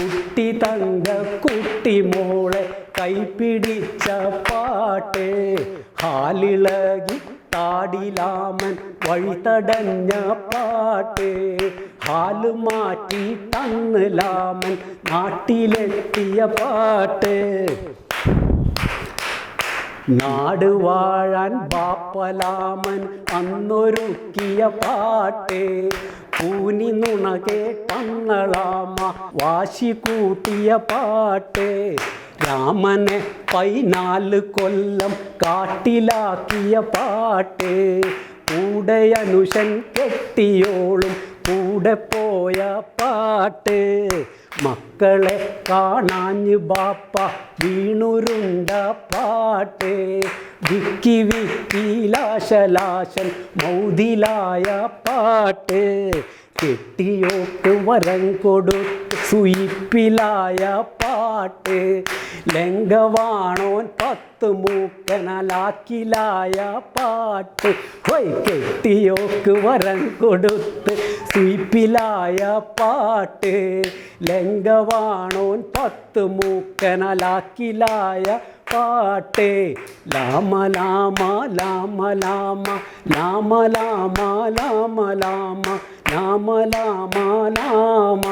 കുട്ടി തങ്ക കുട്ടി മോളെ കൈപിടിച്ച പാട്ട്. ഹാലിളകി താടിലാമൻ വഴിതടഞ്ഞ പാട്ട്. ഹാൽ മാറ്റി തന്ന് ലാമൻ നാട്ടിലെത്തിയ പാട്ട്. നാട് വാഴാൻ ബാപ്പലാമൻ അന്നൊരുക്കിയ പാട്ട്. കൂനി നുണ കേട്ടങ്ങളാമ വാശി കൂട്ടിയ പാട്ട്. രാമനെ പതിനാല് കൊല്ലം കാട്ടിലാക്കിയ പാട്ട്. കൂടെ അനുഷൻ കെട്ടിയോളും കൂടെ പോയ പാട്ട്. മക്കളെ കാണാഞ്ഞ് ബാപ്പ വീണുരുണ്ട പാട്ടേ. വിക്കി വിക്കി ലാശലാശൻ മൗതിലായ പാട്ട്. കെട്ടിയോക്ക് വരം കൊടുത്ത് സുയിപ്പിലായ പാട്ട് ലങ്കവാണോൻ പത്ത് മൂക്കനലാക്കിലായ പാട്ട് ഹൊയ് കെട്ടിയോക്ക് വരം കൊടുത്ത് സുയിപ്പിലായ പാട്ട് ലങ്കവാണോൻ പത്ത് മൂക്കനലാക്കിലായ പാട്ട് ലാമ ലാമ ലാമ ലാമ ലാമ ലാമ ലാമ ലാമ ലാമ ലാമ ലാമ